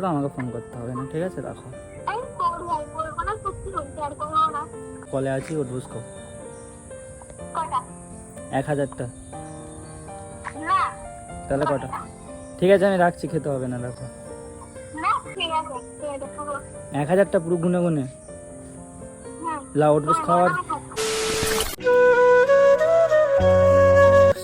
তো আমাকে ফোন করতে হবে না ঠিক আছে? রাখো। কলে আছি উঠবুস কো এক হাজারটা। তাহলে কটা? ঠিক আছে আমি রাখছি খেতে হবে না রাখো। এক হাজারটা পুরো গুনে গুনে। হুম। লা উঠবুস খাওয়ার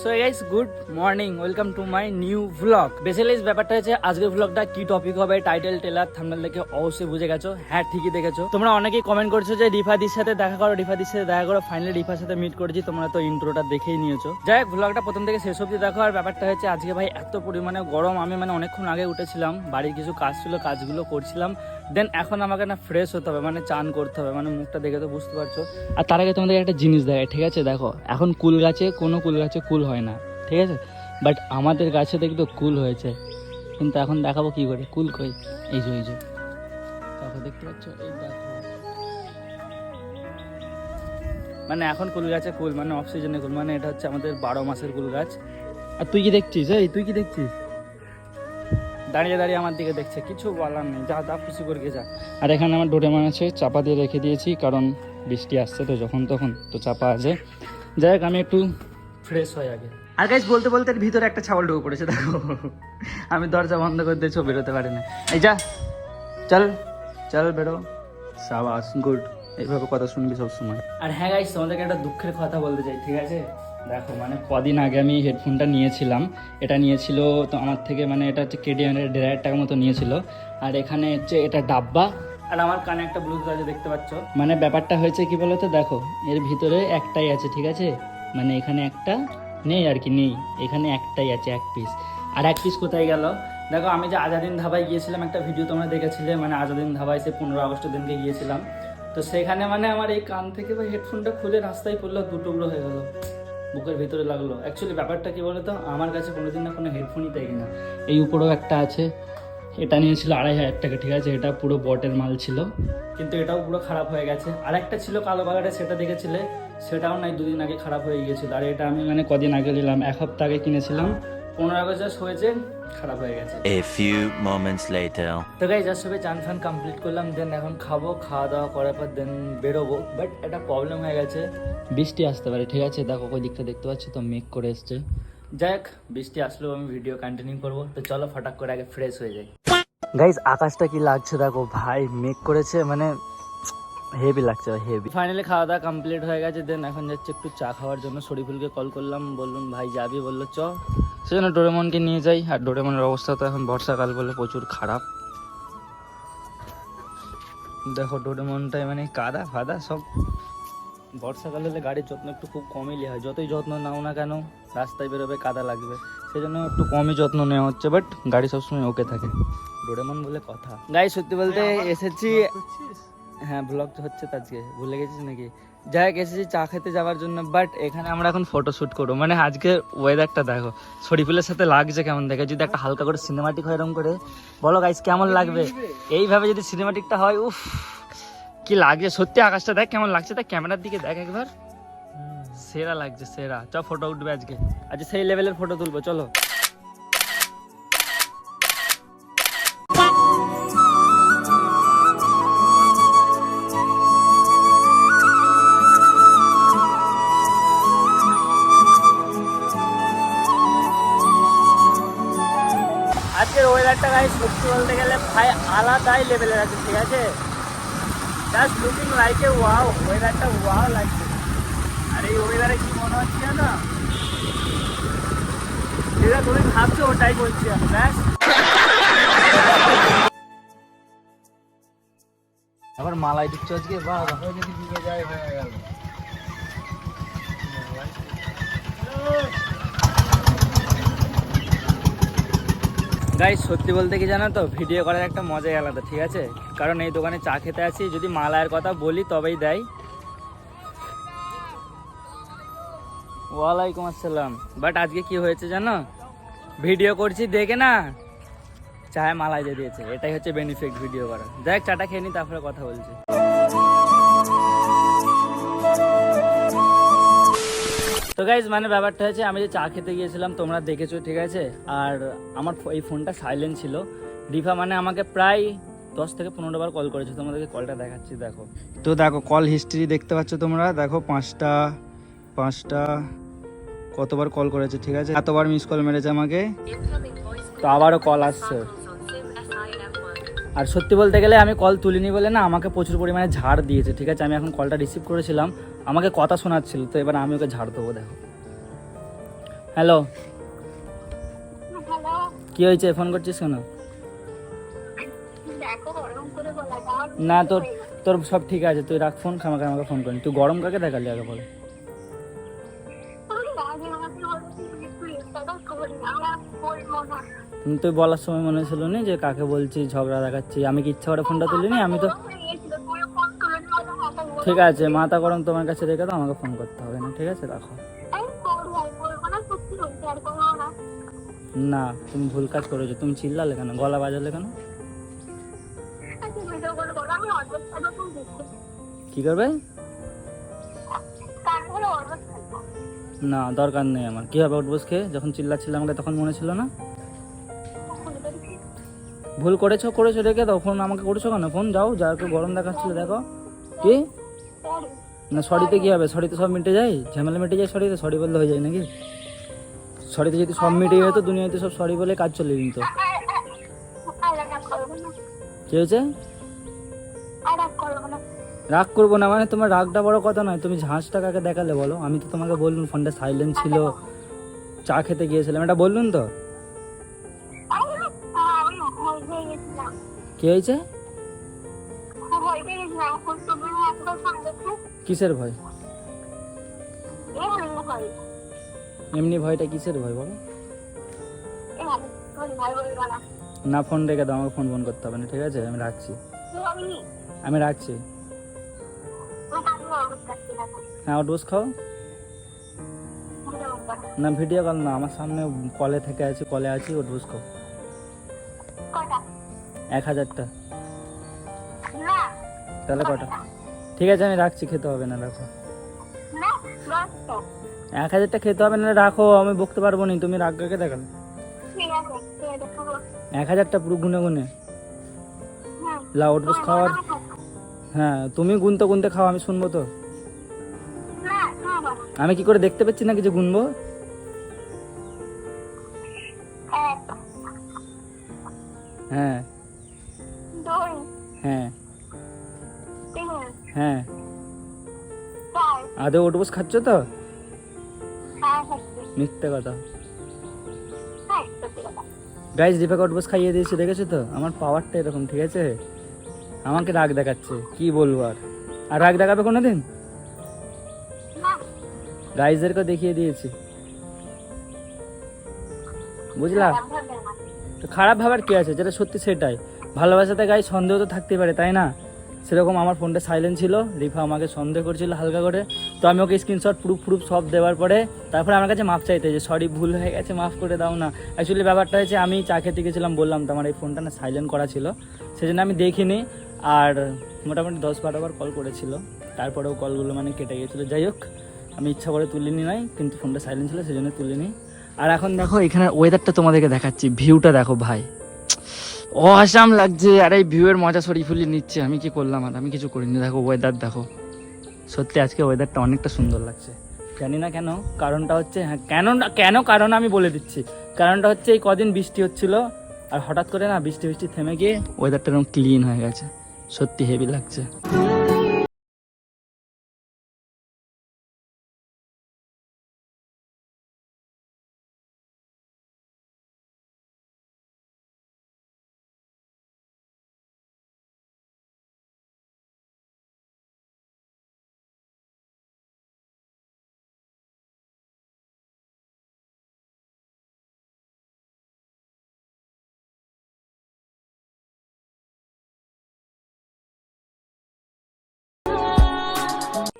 so guys good morning welcome to my new vlog basically ব্যাপারটা হচ্ছে, আজকের ভ্লগটা কি টপিক হবে টাইটেল টেলার থাম্বনেল দেখে অবশ্যই বুঝে গেছো। হ্যাঁ ঠিকই দেখেছ। তোমরা অনেকেই কমেন্ট করছ যে, রিফাদির সাথে দেখা করো, রিফাদির সাথে দেখা করো। ফাইনালি রিফার সাথে মিট করেছি, তোমরা তো ইন্ট্রোটা দেখেই নিয়েছো। যাই হোক ভ্লগটা প্রথম থেকে শেষ অবধি দেখো। আর ব্যাপারটা হচ্ছে, আজকে ভাই এত পরিমাণে গরম। আমি মানে অনেকক্ষণ আগে উঠেছিলাম, বাড়ির কিছু কাজ ছিল, কাজগুলো করছিলাম। দেন এখন আমাকে না ফ্রেশ হতে হবে মানে চান করতে হবে মানে মুখটা দেখে তো বুঝতে পারছ। আর তার আগে তোমাদের একটা জিনিস দেখায় ঠিক আছে? দেখো, এখন কুল গাছে, কোনো কুল গাছে কুল হয় না, ঠিক আছে? বাট আমাদের গাছে দেখতো কুল হয়েছে। কিন্তু এখন দেখাবো কি করে, কুল কই? এই যে এই যে। দেখো, দেখতে পাচ্ছ? এই দেখো। মানে এখন কুল গাছে কুল মানে অফ সিজনে কুল মানে এটা হচ্ছে আমাদের বারো মাসের কুল গাছ। আর তুই কি দেখছিস? এই, তুই কি দেখছিস? দাঁড়িয়ে দাঁড়িয়ে আমার দিকে দেখছে কিছু বলার নেই যা যা খুশি করে যা। আর এখানে আমার ডোরেমান আছে চাপা দিয়ে রেখে দিয়েছি কারণ বৃষ্টি আসছে তো যখন তখন তো চাপা আছে। যাই হোক আমি একটু ফ্রেশ হয়ে আগে। আর গাইজ বলতে বলতে ভিতরে একটা ছাগল ঢুকে পড়েছে দেখো। আমি দরজা বন্ধ করে দিয়েছি ও বেরোতে পারি না। এই যা চল চল বেরো। সাবাস গুড। এইভাবে কথা শুনবি সবসময়। আর হ্যাঁ গাইজ তোমাদেরকে একটা দুঃখের কথা বলতে চাই ঠিক আছে? দেখো মানে কদিন আগে আমি হেডফোনটা নিয়েছিলাম। এটা নিয়েছিল তো আমার থেকে মানে এটা হচ্ছে কেডিএমের দেড় হাজার টাকা মতো নিয়েছিল। আর এখানে হচ্ছে এটা ডাব্বা। আর আমার কানে একটা ব্লুটুথ আছে, দেখতে পাচ্ছ? মানে ব্যাপারটা হয়েছে কি বলতো, দেখো, এর ভিতরে একটাই আছে, ঠিক আছে? মানে এখানে একটা নেই আর কি, নেই। এখানে একটাই আছে, এক পিস আর এক পিস কোথায় গেল? দেখো, আমি যে আজাদিন ধাবায় গিয়েছিলাম, একটা ভিডিও তোমরা দেখেছিলে মানে আজাদিন ধাবায় সে পনেরো আগস্টের দিনকে গিয়েছিলাম। তো সেখানে মানে আমার এই কান থেকে বা হেডফোনটা খুলে রাস্তায় পড়ল দু টুকরো হয়ে গেলো। বুকের ভিতরে লাগল। অ্যাকচুয়ালি ব্যাপারটা কি বলতো? আমার কাছে কোনোদিন না কোনো হেডফোনই দেয় না এই উপরেও একটা আছে। এটা নিয়েছিল আড়াই হাজার টাকা, ঠিক আছে? এটা পুরো বটের মাল ছিল। কিন্তু এটাও পুরো খারাপ হয়ে গেছে। আর একটা ছিল কালো বাগারে সেটা দেখেছিলে? সেটাও নাই, দুদিন আগে খারাপ হয়ে গিয়েছিল। আর এটা আমি মানে কদিন আগে নিলাম। এক হপ্তাহ আগে কিনেছিলাম। পনেরো আগস্ট জাস্ট হয়েছে খারাপ হয়ে গেছে। A few moments later. তো গাই যার সবে চান ফান কমপ্লিট করলাম দেন এখন খাব খাওয়া দাওয়া করার পর দেন বেরোবো। বাট একটা প্রবলেম হয়ে গেছে বৃষ্টি আসতে পারে ঠিক আছে? দেখো ওই দিকটা দেখতে পাচ্ছ তো মেঘ করে এসছে। যাই হোক বৃষ্টি আসলেও আমি ভিডিও কন্টিনিউ করব। তো চলো ফটাক করে আগে ফ্রেশ হয়ে যাই। গাইজ আকাশটা কি লাগছে দেখো? ভাই মেঘ করেছে মানে হেভি লাগছে হেভি ফাইনালি খাওয়া দাওয়া কমপ্লিট হয়ে গেছে দেন এখন যাচ্ছে একটু চা খাওয়ার জন্য। শরীফুলকে কল করলাম, বললুন, ভাই, যাবি? বলল, চ। সেজন্য ডোরেমনকে নিয়ে যাই। আর ডোরেমনের অবস্থা তো এখন বর্ষাকাল বলে প্রচুর খারাপ। দেখো ডোরেমনটাই মানে কাদা ফাদা সব। বর্ষাকাল হলে গাড়ির যত্ন একটু খুব কমই নেওয়া হয়। যতই যত্ন নাও না কেন, রাস্তায় বেরোবে, কাদা লাগবে। সেজন্য একটু কমই যত্ন নেওয়া হচ্ছে বাট গাড়ি সবসময় ওকে থাকে। ডোরেমন বলে কথা। গাড়ি সত্যি বলতে এসেছি। হ্যাঁ ব্লগ তো হচ্ছে আজকে ভুলে গেছিস নাকি? যাই হোক এসেছি চা খেতে যাওয়ার জন্য বাট এখানে আমরা এখন ফটো শুট করব। মানে আজকে ওয়েদারটা দেখো শরীফুলের সাথে লাগছে কেমন দেখে? যদি একটা হালকা করে সিনেমাটিক হয় এরকম করে বলো গাইস কেমন লাগবে? এইভাবে যদি সিনেমাটিকটা হয় উফ কি লাগছে? সত্যি আকাশটা দেখ কেমন লাগছে। দেখ ক্যামেরার দিকে দেখ একবার। সেরা লাগছে সেরা। চ ফটো উঠবে আজকে। আজ সেই লেভেলের ফটো তুলবো চলো। গাই সত্যি বলতে গেলে ভাই, আলাদাই লেভেলের আছে, ঠিক আছে? Just looking like a wow ওয়েদারটা ওয়াও লাগছে। আর এই ওয়েদারে কি মনে হচ্ছে না যেটা তুমি ভাবছ, ওটাই বলছি ব্যাস। আবার মালাই দিচ্ছ আজকে? বাহ। যদি যায় হয়ে গেল। গাইস সত্যি বলতে কি জানো তো? ভিডিও করার একটা মজাই আলাদা, ঠিক আছে? কারণ এই দোকানে চা খেতে আছি যদি মালায়ের কথা বলি তবেই দেয়। ওয়ালাইকুম আসসালাম। বাট আজকে কি হয়েছে জানো? ভিডিও করছি, দেখে না? চায় মালাই দিয়ে দিয়েছে। এটাই হচ্ছে বেনিফিট ভিডিও করা দেখ, চাটা খেয়ে নি, তারপরে কথা বলছি। তো গাইজ মানে ব্যাপারটা হচ্ছে আমি যে চা খেতে গিয়েছিলাম তোমরা দেখেছ ঠিক আছে? আর আমার এই ফোনটা সাইলেন্ট ছিল। রিফা মানে আমাকে প্রায় দশ থেকে পনেরো বার কল করেছে। তোমাদেরকে কলটা দেখাচ্ছি দেখো। তো দেখো কল হিস্ট্রি দেখতে পাচ্ছ তোমরা? দেখো পাঁচটা পাঁচটা কতবার কল করেছে ঠিক আছে? এতবার মিস কল মেরেছে আমাকে। তো আবারও কল আসছে। আর সত্যি বলতে গেলে আমি কল তুলিনি বলে না আমাকে প্রচুর পরিমাণে ঝাড় দিয়েছে ঠিক আছে? আমি এখন কলটা রিসিভ করেছিলাম। আমাকে কথা শোনাচ্ছিল তো এবার আমি ওকে ঝাড় দেবো দেখো। হ্যালো? কি হয়েছে? ফোন করছিস কেন? না তোর তোর সব ঠিক আছে তুই রাখ ফোন আমাকে আমাকে ফোন করিনি তুই গরম কাকে দেখালি আগে বলে। তুই বলার সময় মনে ছিল না যে কাকে বলছি ঝগড়া দেখাচ্ছি আমি কি ইচ্ছা করে ফোনটা তুলিনি? আমি তো ঠিক আছে মাথা গরম তোমার কাছে রেখে দাও, আমাকে ফোন করতে হবে না, ঠিক আছে? রাখো। না, তুমি ভুল কাজ করেছ, তুমি চিল্লালে কেন? গলা বাজালে কেন? কি করবে? না, দরকার নেই আমার। কি হবে উঠবোস খেয়ে? যখন চিল্লাচ্ছিল আমাকে তখন মনে ছিল না? ভুল করেছ করেছ, রেখে দাও। ফোন আমাকে করেছ কেন? ফোন যাও যাকে গরম দেখাচ্ছিল, দেখো। কি? না, সরিতে কি হবে? সরিতে সব মিটে যায়? ঝামেলা মিটে যায় সরিতে, সরি বললে হয়ে যায় নাকি? সরিতে যদি সব মিটে যেত, দুনিয়াতে সব সরি বলে কাজ চলে না কি হয়েছে? রাগ করব না মানে তোমার রাগটা বড় কথা নয়। তুমি ঝাঁসটা কাকে দেখালে বলো? আমি তো তোমাকে বললুম, ফোনটা সাইলেন্ট ছিল। চা খেতে গিয়েছিলাম। এটা বললুন তো। কি হয়েছে? কিসের ভয়? এমনি ভয়টা কিসের ভয় বলো? না ফোন রেখে দাও আমাকে ফোন ফোন করতে হবে না ঠিক আছে? আমি রাখছি। আমি রাখছি। হ্যাঁ ডোজ খাও। না ভিডিও কল না আমার সামনে কলে থেকে আছি কলে আছি ও ডোজ খাও। এক হাজারটা। তাহলে কটা ঠিক আছে আমি রাখছি খেতে হবে না রাখো। এক হাজারটা খেতে হবে না রাখো আমি বকতে পারব না তুমি রাগ কাকে দেখালে? এক হাজারটা পুরো গুনে গুনে হুম। লাউ খাওয়ার হ্যাঁ তুমি গুনতে গুনতে খাও আমি শুনব তো। আমি কি করে দেখতে পাচ্ছি না কিছু গুনবো? হ্যাঁ। হ্যাঁ। হ্যাঁ। চার আদৌ ওটবোস খাচ্ছ তো? হ্যাঁ মিথ্যে কথা। হ্যাঁ সত্যি কথা। গাইজ দীপাকে ওটবোস খাইয়ে দিয়েছি দেখেছ তো? আমার পাওয়ারটা এরকম ঠিক আছে? আমাকে রাগ দেখাচ্ছে কি বলব আর? আর রাগ দেখাবে কোনোদিন? না। গাইজদেরকে দেখিয়ে দিয়েছি। বুঝলা? তো খারাপ ভাবার কি আছে? যেটা সত্যি সেটাই। ভালোবাসাতে গাই সন্দেহ তো থাকতে পারে তাই না? সেরকম আমার ফোনটা সাইলেন্ট ছিল। রিফা আমাকে সন্দেহ করছিল হালকা করে। তো আমি ওকে স্ক্রিনশট প্রুফ প্রুফ সব দেওয়ার পরে তারপরে আমার কাছে মাপ চাইতে যে সরি ভুল হয়ে গেছে, মাফ করে দাও না। অ্যাকচুয়ালি ব্যাপারটা হয়েছে, আমি চা খেতে গেছিলাম, বললাম তো আমার এই ফোনটা না সাইলেন্ট করা ছিল। সেজন্য আমি দেখিনি। আর মোটামুটি দশ বারো বার কল করেছিল। তারপরেও কলগুলো মানে কেটে গিয়েছিল যাই হোক, আমি ইচ্ছা করে তুলিনি নাই কিন্তু ফোনটা সাইলেন্ট ছিল, সেজন্য তুলিনি। আর এখন দেখো এখানে ওয়েদারটা তোমাদেরকে দেখাচ্ছি। ভিউটা দেখো ভাই। অসাম লাগছে, আর এই ভিউয়ের মজা সরি ফুলি নিচ্ছে। আমি কি করলাম আর? আমি কিছু করিনি। দেখো ওয়েদার দেখো। সত্যি আজকে ওয়েদারটা অনেকটা সুন্দর লাগছে। জানি না কেন, কারণটা হচ্ছে হ্যাঁ কেন কেন কারণ আমি বলে দিচ্ছি। কারণটা হচ্ছে, এই কদিন বৃষ্টি হচ্ছিল, আর হঠাৎ করে না বৃষ্টি বৃষ্টি থেমে গিয়ে ওয়েদারটা এরকম ক্লিন হয়ে গেছে। সত্যি হেভি লাগছে।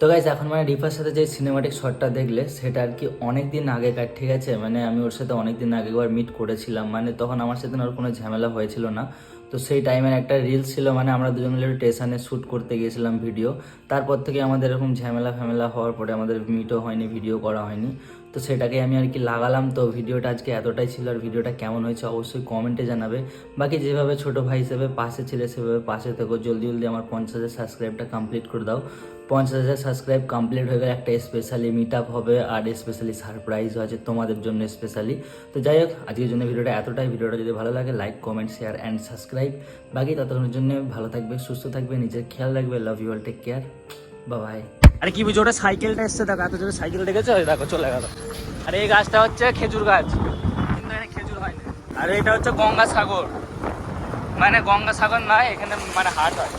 তো গাইজ এখন মানে রিফার সাথে যে সিনেমাটিক শটটা দেখলে, সেটা আর কি অনেক দিন আগেকার ঠিক আছে? মানে আমি ওর সাথে অনেক দিন আগে একবার মিট করেছিলাম। মানে তখন আমার সাথে ওর কোনো ঝামেলা হয়েছিল না। তো সেই টাইমের একটা রিলস ছিল মানে আমরা দুজন মিলে স্টেশনে শ্যুট করতে গিয়েছিলাম ভিডিও তারপর থেকে আমাদের এরকম ঝামেলা ফ্যামেলা হওয়ার পরে আমাদের মিটও হয়নি ভিডিও করা হয়নি। তো সেটাকে আমি আর কি লাগালাম। তো ভিডিওটা আজকে এতটাই ছিল, আর ভিডিওটা কেমন হয়েছে অবশ্যই কমেন্টে জানাবে। বাকি যেভাবে ছোট ভাই হিসেবে পাশে ছিলে, সেভাবে পাশে থেকো। জলদি জলদি আমার পঞ্চাশ হাজার সাবস্ক্রাইবটা কমপ্লিট করে দাও। পঞ্চাশ হাজার সাবস্ক্রাইব কমপ্লিট হয়ে গেলে একটা স্পেশালি মিট আপ হবে, আর স্পেশালি সারপ্রাইজও আছে তোমাদের জন্য স্পেশালি তো যাই হোক, আজকের জন্য ভিডিওটা এতটাই। ভিডিওটা যদি ভালো লাগে like comment share and subscribe বাকি ততক্ষণের জন্য ভালো থাকবে, সুস্থ থাকবে, নিজের খেয়াল রাখবে। Love you all take care bye আরে কি বুঝো ওটা সাইকেলটা এসছে, দেখো, এত জোরে সাইকেল ডেকেছে, ওই দেখো, চলে গেল। আর এই গাছটা হচ্ছে খেজুর গাছ। কিন্তু এখানে খেজুর হয় না আর এটা হচ্ছে গঙ্গা সাগর মানে গঙ্গা সাগর নয়, এখানে মানে হাট হয়।